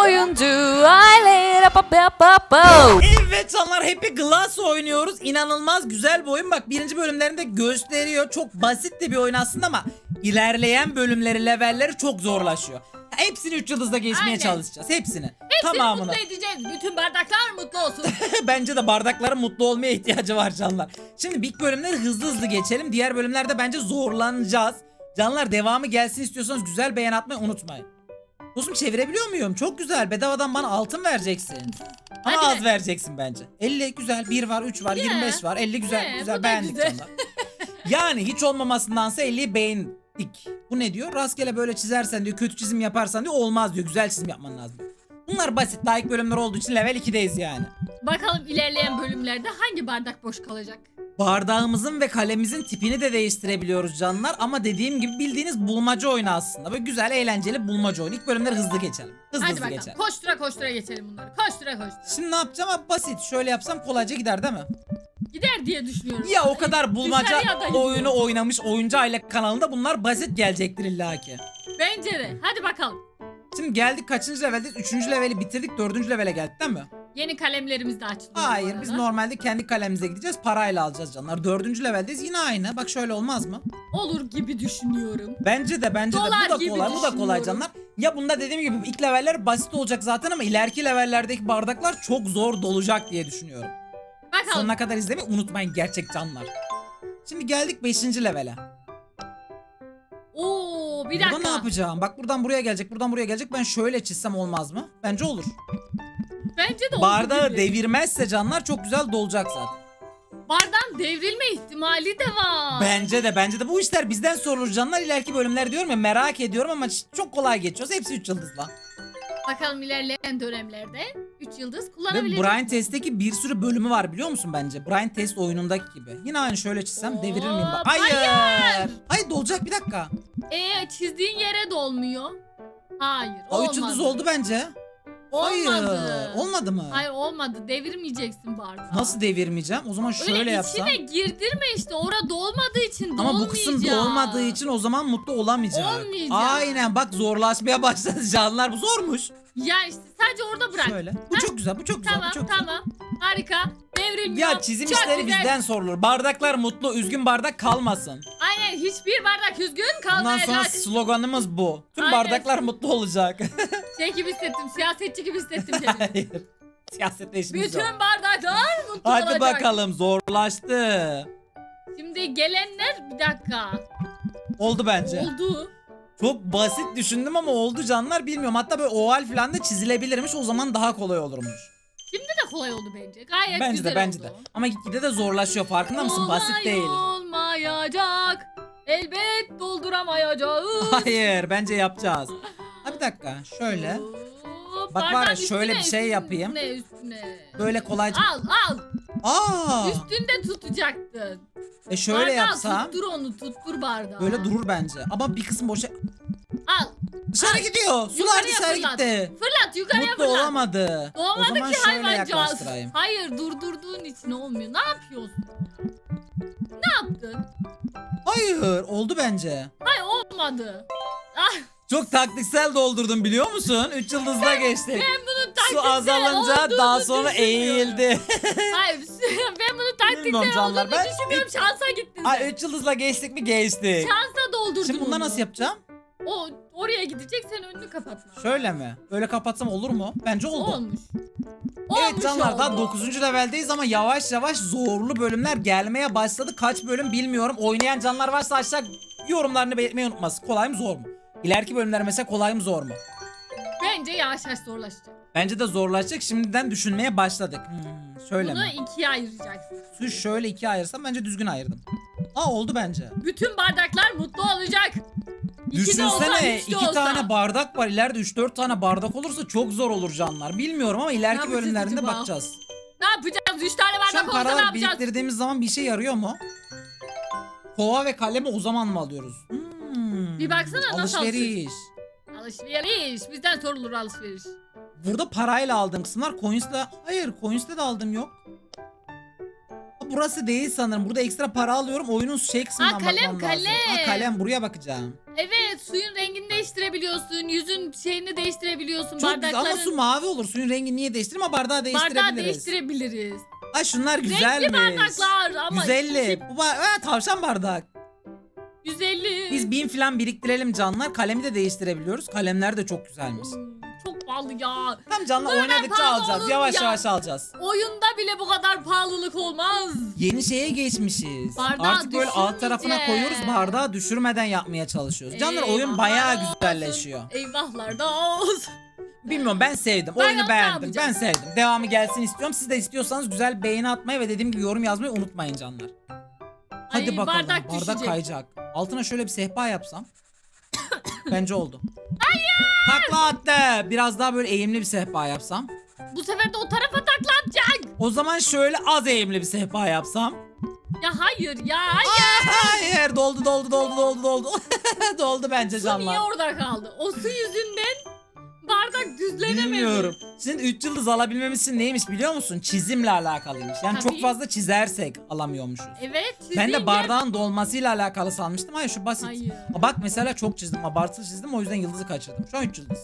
oyuncu aile. Evet canlar Happy Glass oynuyoruz. İnanılmaz güzel bir oyun. Bak birinci bölümlerinde gösteriyor. Çok basit de bir oyun aslında ama ilerleyen bölümleri, levelleri çok zorlaşıyor. Hepsini 3 yıldızda geçmeye Aynen. çalışacağız. Hepsini. Hepsini Tamamını. mutlu edeceğiz. Bütün bardaklar mutlu olsun. bence de bardakların mutlu olmaya ihtiyacı var canlar. Şimdi ilk bölümleri hızlı hızlı geçelim. Diğer bölümlerde bence zorlanacağız. Canlar devamı gelsin istiyorsanız güzel beğen atmayı unutmayın. Dostum çevirebiliyor muyum? Çok güzel. Bedavadan bana altın vereceksin. Ama Hadi az vereceksin bence. 50 güzel. 1 var, 3 var, Ya. 25 var. 50 güzel. Bu güzel da beğendik güzel. canlar. yani hiç olmamasındansa 50'yi beğendik. Bu ne diyor? Rastgele böyle çizersen diyor, kötü çizim yaparsan diyor olmaz diyor. Güzel çizim yapman lazım. Bunlar basit. İlk bölümler olduğu için level 2'deyiz yani. Bakalım ilerleyen bölümlerde hangi bardak boş kalacak? Bardağımızın ve kalemizin tipini de değiştirebiliyoruz canlar. Ama dediğim gibi bildiğiniz bulmaca oyunu aslında. Böyle güzel, eğlenceli bulmaca oyunu. İlk bölümleri hızlı geçelim. Hızlı Hadi hızlı bakalım. geçelim. Koştura koştura geçelim bunları. Koştura koştura. Şimdi ne yapacağım? Abi basit. Şöyle yapsam kolayca gider değil mi? Gider diye düşünüyorum. Ya o kadar bulmaca da oyunu oynamış oyuncu aile kanalında bunlar basit gelecektir illaki. Bence de. Hadi bakalım. Şimdi geldik kaçıncı leveldeyiz? Üçüncü leveli bitirdik. Dördüncü levele geldik değil mi? Yeni kalemlerimiz de açılıyor. bu Hayır biz normalde kendi kalemize gideceğiz. Parayla alacağız canlar. Dördüncü leveldeyiz. Yine aynı. Bak şöyle olmaz mı? Olur gibi düşünüyorum. Bence de bence de Dolar bu da gibi kolay. Bu da kolay düşünüyorum. canlar. Ya bunda dediğim gibi ilk leveller basit olacak zaten ama ileriki levellerdeki bardaklar çok zor dolacak diye düşünüyorum. Bakalım. Sonuna kadar izlemeyi unutmayın gerçek canlar. Şimdi geldik 5. levele. Oo bir Burada dakika. ne yapacağım? Bak buradan buraya gelecek, buradan buraya gelecek. Ben şöyle çizsem olmaz mı? Bence olur. Bence de Bardağı gibi. devirmezse canlar çok güzel dolacak zaten. Bardağın devrilme ihtimali de var. Bence de bence de bu işler bizden sorulur canlar. İleriki bölümler diyorum ya merak ediyorum ama çok kolay geçiyoruz. Hepsi 3 yıldızla. Bakalım ilerleyen dönemlerde 3 yıldız Ve kullanabiliriz. Brian Test'teki bir sürü bölümü var biliyor musun bence? Brian Test oyunundaki gibi. Yine aynı şöyle çizsem devirir miyim? Hayır. hayır. Hayır. dolacak bir dakika. Ee çizdiğin yere dolmuyor. Hayır O olmadı. 3 yıldız oldu bence. Olmadı. Hayır. Olmadı mı? Hayır olmadı. Devirmeyeceksin bardağı. Nasıl devirmeyeceğim? O zaman şöyle Öyle yapsam. içine girdirme işte. Orada dolmadığı için Ama bu kısım dolmayacak. dolmadığı için o zaman mutlu olamayacak. Olmayacak. Aynen bak zorlaşmaya başladı canlar. Bu zormuş. Ya işte sadece orada bırak. Şöyle. Bu çok güzel. Bu çok güzel. Tamam bu çok güzel. tamam. Harika. Devrilmiyor. Ya çizim Çok işleri güzel. bizden sorulur. Bardaklar mutlu, üzgün bardak kalmasın. Aynen hiçbir bardak üzgün Bundan kalmayacak. sonra sloganımız bu. Tüm Aynen. bardaklar mutlu olacak. Şey gibi hissettim. Siyasetçi gibi hissettim kendimi. Hayır. Siyasetle işimiz Bütün yok. bardaklar mutlu Hadi olacak. bakalım zorlaştı. Şimdi gelenler bir dakika. Oldu bence. Oldu. Çok basit düşündüm ama oldu canlar bilmiyorum. Hatta böyle oval falan da çizilebilirmiş o zaman daha kolay olurmuş. Şimdi de kolay oldu bence. Gayet bence güzel de bence oldu. de. Ama gitgide de zorlaşıyor farkında mısın? Kolay Basit değil. Olmayacak. Elbet dolduramayacağız. Hayır bence yapacağız. Ha bir dakika şöyle. Bak var ya, bardağın şöyle bir şey yapayım. Üstüne üstüne. Böyle kolayca. Al al. Aa! Üstünde tutacaktın. E şöyle Bardağı yapsam Tuttur onu tuttur bardağı. böyle durur bence. Ama bir kısım boşa Al. dışarı gidiyor. Sular Yukarıya dışarı fırlat. gitti. Fırlat yukarıya Mutlu fırlat. olamadı. o Olmadı zaman ki şöyle hayvancağız. yaklaştırayım. Hayır durdurduğun için olmuyor. Ne yapıyorsun? Ne yaptın? Hayır oldu bence. Hayır olmadı. Ah, Çok taktiksel doldurdum biliyor musun? 3 yıldızda geçtik. ben bunun Su taktiksel azalınca olduğunu daha sonra düşünmüyorum. eğildi. Hayır ben Bilmiyorum taktiksel canlar, olduğunu ben- düşünmüyorum. Şansa gittin Ay sen. 3 yıldızla geçtik mi geçtik. Şansa doldurdun Şimdi bundan onu. nasıl yapacağım? O oraya gidecek sen önünü kapatma. Şöyle mi? Böyle kapatsam olur mu? Bence oldu. Olmuş. Evet Olmuş canlar oldu. daha 9. leveldeyiz ama yavaş yavaş zorlu bölümler gelmeye başladı. Kaç bölüm bilmiyorum. Oynayan canlar varsa aşağı yorumlarını belirtmeyi unutmasın. Kolay mı zor mu? İleriki bölümler mesela kolay mı zor mu? Bence yavaş yavaş zorlaşacak. Bence de zorlaşacak. Şimdiden düşünmeye başladık. Hmm, şöyle Bunu mi? ikiye ayıracaksın. Suyu şöyle ikiye ayırsam bence düzgün ayırdım. Aa oldu bence. Bütün bardaklar mutlu olacak. İki de olsa, Düşünsene üç de iki olsa. tane bardak var. İleride 3-4 tane bardak olursa çok zor olur canlar. Bilmiyorum ama ileriki yapacağız bölümlerinde acaba? bakacağız. Ne yapacağız? Üç tane Şu an bardak olsa ne paralar yapacağız? biriktirdiğimiz zaman bir şey yarıyor mu? Kova ve kalemi o zaman mı alıyoruz? Hmm, Bir baksana nasıl Alışveriş. Alışveriş. Bizden sorulur alışveriş. Burada parayla aldığım kısımlar coins'le... Hayır coins'le de aldım yok. Burası değil sanırım. Burada ekstra para alıyorum. Oyunun şey kısmından Ha, kalem, bakmam lazım. kalem. Ha, kalem buraya bakacağım. Evet suyun rengini değiştirebiliyorsun. Yüzün şeyini değiştirebiliyorsun. Çok güzel ama su mavi olur. Suyun rengi niye değiştireyim ama bardağı değiştirebiliriz. bardağı değiştirebiliriz. Ay şunlar güzelmiş. Renkli bardaklar ama Güzelli. Bu ba- ha, tavşan bardak. güzelli. Biz bin falan biriktirelim canlar. Kalemi de değiştirebiliyoruz. Kalemler de çok güzelmiş. Pahalı ya. Tam canlar Böyle oynadıkça pahalı alacağız. olur Yavaş ya. yavaş alacağız. Oyunda bile bu kadar pahalılık olmaz. Yeni şeye geçmişiz. Bardağı Artık böyle alt tarafına düşürmeyeceğiz. koyuyoruz. Bardağı düşürmeden yapmaya çalışıyoruz. Canlar oyun Eyvahlar bayağı olsun. güzelleşiyor. Eyvahlar da olsun. Bilmiyorum ben sevdim. Ben Oyunu beğendim. yapacağım? Ben sevdim. Devamı gelsin istiyorum. Siz de istiyorsanız güzel beğeni atmayı ve dediğim gibi yorum yazmayı unutmayın canlar. Hadi Ay, bakalım. bardak Bardak, düşecek. kayacak. Altına şöyle bir sehpa yapsam. Bence oldu. Takla attı. Biraz daha böyle eğimli bir sehpa yapsam. Bu sefer de o tarafa takla atacak. O zaman şöyle az eğimli bir sehpa yapsam. Ya hayır ya hayır. Hayır. Doldu doldu doldu doldu doldu. doldu bence Su canlar. niye orada kaldı? O su yüzünden bardak düzlenemedi. Bilmiyorum. Şimdi 3 yıldız alabilmemiz için neymiş biliyor musun? Çizimle alakalıymış. Yani Tabii. çok fazla çizersek alamıyormuşuz. Evet. Ben çizdiğin de bardağın dolmasıyla alakalı sanmıştım. Hayır şu basit. Hayır. Ha, Bak mesela çok çizdim. Abartılı çizdim. O yüzden yıldızı kaçırdım. Şu an 3 yıldız.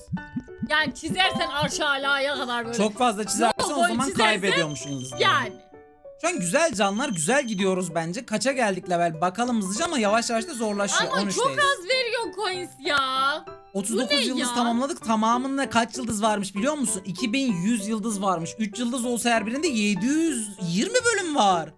Yani çizersen aşağıya kadar böyle. Çok fazla çizersen o zaman çizersen- kaybediyormuşsun yıldızları. Yani. Şu an güzel canlar. Güzel gidiyoruz bence. Kaça geldik level? Bakalım hızlıca ama yavaş yavaş da zorlaşıyor. Ama 13'teyiz. çok az veriyor coins ya. 39 Bu ne yıldız ya? tamamladık. Tamamında kaç yıldız varmış biliyor musun? 2100 yıldız varmış. 3 yıldız olsa her birinde 720 bölüm var.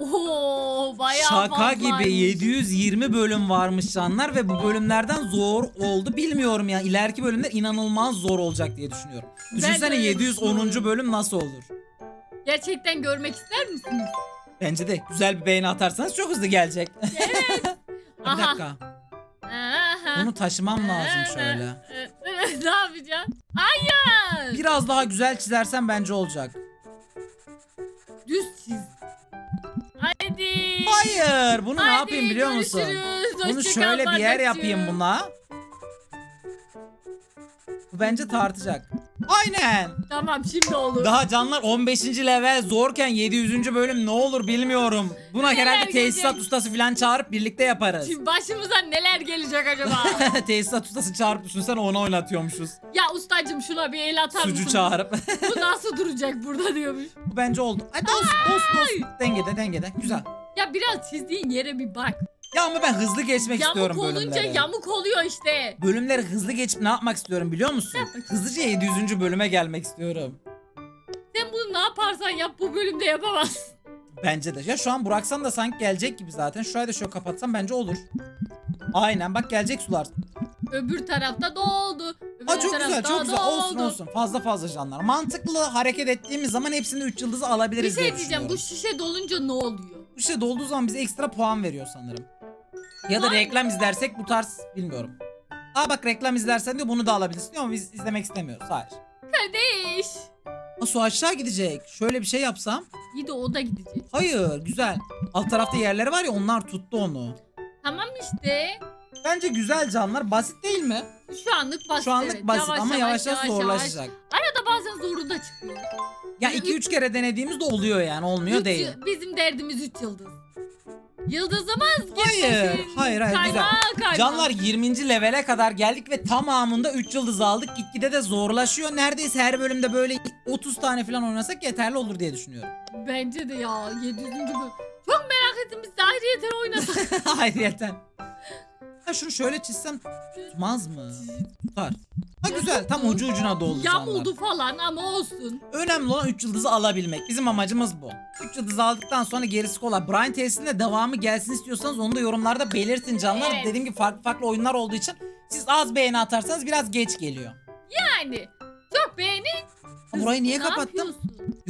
Oo bayağı Şaka gibi 720 bölüm varmış canlar ve bu bölümlerden zor oldu. Bilmiyorum ya ileriki bölümler inanılmaz zor olacak diye düşünüyorum. Düşünsene öyle 710. düşünüyorum. bölüm nasıl olur? Gerçekten görmek ister misiniz? Bence de güzel bir beğeni atarsanız çok hızlı gelecek. bir Aha. dakika. Bunu taşımam lazım şöyle. ne yapacaksın? Hayır. Biraz daha güzel çizersen bence olacak. Düz çiz. Haydi. Hayır bunu ne Haydi, yapayım biliyor musun? görüşürüz. Bunu Hoşça kal şöyle bir yer bardakçı. yapayım buna. Bu bence tartacak. Aynen. Tamam şimdi olur. Daha canlar 15. level zorken 700. bölüm ne olur bilmiyorum. Buna Neler herhalde tesisat gelecek? ustası falan çağırıp birlikte yaparız. Şimdi başımıza neler gelecek acaba? tesisat ustası çağırıp düşünsen onu oynatıyormuşuz. ya ustacım şuna bir el atar Sucu mısın? çağırıp. Bu nasıl duracak burada diyormuş. Bu bence oldu. Hadi olsun olsun olsun. Dengede dengede. Güzel. Ya biraz çizdiğin yere bir bak. Ya ama ben hızlı geçmek istiyorum Yamuk olunca bölümleri. yamuk oluyor işte. Bölümleri hızlı geçip ne yapmak istiyorum biliyor musun? Hızlıca 700. bölüme gelmek istiyorum. Sen bunu ne yaparsan yap bu bölümde yapamazsın. Bence de. Ya şu an bıraksan da sanki gelecek gibi zaten. Şurayı da şöyle kapatsam bence olur. Aynen bak gelecek sular. Öbür tarafta doldu. Öbür Aa çok güzel çok güzel olsun olsun. Fazla fazla canlar. Mantıklı hareket ettiğimiz zaman hepsinde 3 yıldızı Bir alabiliriz diye şey diyeceğim bu düşünüyorum. şişe dolunca ne oluyor? Bu şey dolduğu zaman bize ekstra puan veriyor sanırım. Ya da reklam izlersek bu tarz bilmiyorum. Aa bak reklam izlersen diyor bunu da alabilirsin diyor ama biz izlemek istemiyoruz. Hayır. Kardeş. Aa, su aşağı gidecek. Şöyle bir şey yapsam. İyi de o da gidecek. Hayır güzel. Alt tarafta yerleri var ya onlar tuttu onu. Tamam işte. Bence güzel canlar. Basit değil mi? Şu anlık basit. Şu anlık evet. basit ama yavaş yavaş zorlaşacak. Arada bazen zoru da çıkıyor. Ya Üç- 2-3 kere denediğimizde oluyor yani olmuyor Üç değil. Bizim derdimiz 3 yıldız. Yıldızımız Hayır, gitmesin. hayır, hayır, güzel. Kaynağı kaynağı. Canlar 20. levele kadar geldik ve tamamında 3 yıldız aldık. Gitgide de zorlaşıyor. Neredeyse her bölümde böyle 30 tane falan oynasak yeterli olur diye düşünüyorum. Bence de ya 700. bölüm. Çok merak ettim biz de ayrıyeten oynasak. Ayrıyeten. Ha şunu şöyle çizsem tutmaz mı? Tutar. Ha güzel tam ucu ucuna doldu canlar. Yamuldu falan ama olsun. Önemli olan 3 yıldızı alabilmek. Bizim amacımız bu. 3 yıldızı aldıktan sonra gerisi kolay. Brian testinde devamı gelsin istiyorsanız onu da yorumlarda belirtin canlar. Evet. Dediğim gibi farklı farklı oyunlar olduğu için siz az beğeni atarsanız biraz geç geliyor. Yani çok beğeni. Ha, Burayı niye Ne kapattım? yapıyorsun?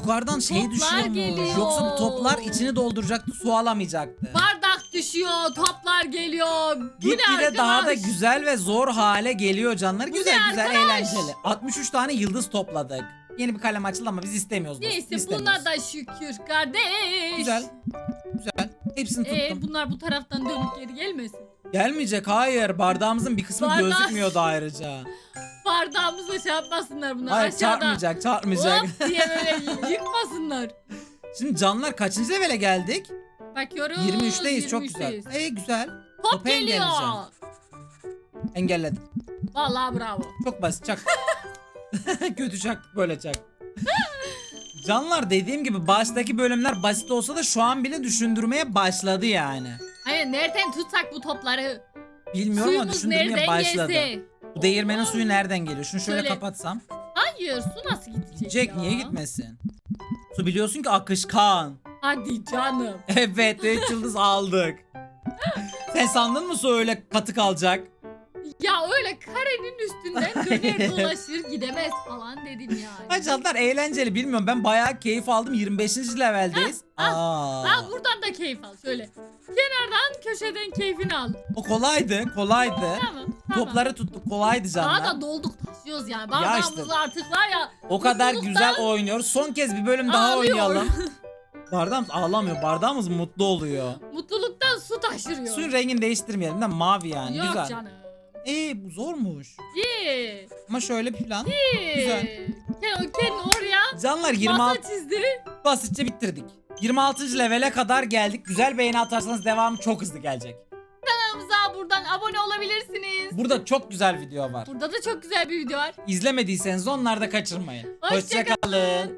Yukarıdan şey Toplar düşüyormuş. geliyor. Yoksa bu toplar içini dolduracaktı su alamayacaktı. Bardak düşüyor, toplar geliyor. Bu ne Gitgide daha da güzel ve zor hale geliyor canlar. Bu Güzel ne güzel arkadaş? eğlenceli. 63 tane yıldız topladık. Yeni bir kalem açıldı ama biz istemiyoruz. dostum, Neyse istemiyoruz. buna da şükür kardeş. Güzel. Güzel. Hepsini tuttum. Ee, bunlar bu taraftan dönüp geri gelmesin. Gelmeyecek hayır. Bardağımızın bir kısmı Bardak- gözükmüyordu ayrıca. Bardağımızla şey yapmasınlar bunlar. Hayır Aşağıda çarpmayacak çarpmayacak. hop diye böyle yıkmasınlar. Şimdi canlar kaçıncı levele geldik? Bakıyoruz. 23'teyiz çok güzel. 23'teyiz. Ee güzel. Top Topu geliyor. engelleyeceğim. Engelledim. Vallahi bravo. Çok basit çak. Kötü çak böyle çak. Canlar dediğim gibi baştaki bölümler basit olsa da şu an bile düşündürmeye başladı yani. Nereden tutsak bu topları? Bilmiyorum ama Suyumuz düşündürmeye nereden başladı. gelse? Bu değirmenin suyu nereden geliyor? Şunu şöyle Şöyle- kapatsam. Hayır su nasıl gidecek Gidecek ya? niye gitmesin? Su biliyorsun ki akışkan. Hadi canım. Evet 3 yıldız aldık. Sen sandın mı su öyle katı kalacak? Ya öyle karenin üstünden döner dolaşır gidemez falan dedim yani. Ha canlar eğlenceli bilmiyorum ben bayağı keyif aldım 25. leveldeyiz. Aa. Ha buradan da keyif al şöyle. Kenardan köşeden keyfini al. O kolaydı kolaydı. Tamam. tamam. Topları tuttuk kolaydı canlar. Daha da dolduk taşıyoruz yani. Ya Bardağımız işte. artık var ya. O kadar güzel oynuyoruz. Son kez bir bölüm daha ağlıyor. oynayalım. Bardağımız ağlamıyor. Bardağımız mutlu oluyor. Mutluluktan su taşırıyor. Suyun rengini değiştirmeyelim de mavi yani. Yok güzel. canım. Ee bu zormuş. İyi. Ama şöyle bir plan. Güzel. Ken, Ken oraya Canlar 26 masa çizdi. basitçe bitirdik. 26. levele kadar geldik. Güzel beğeni atarsanız devamı çok hızlı gelecek. Kanalımıza buradan abone olabilirsiniz. Burada çok güzel video var. Burada da çok güzel bir video var. İzlemediyseniz onları da kaçırmayın. Hoşça Hoşçakalın.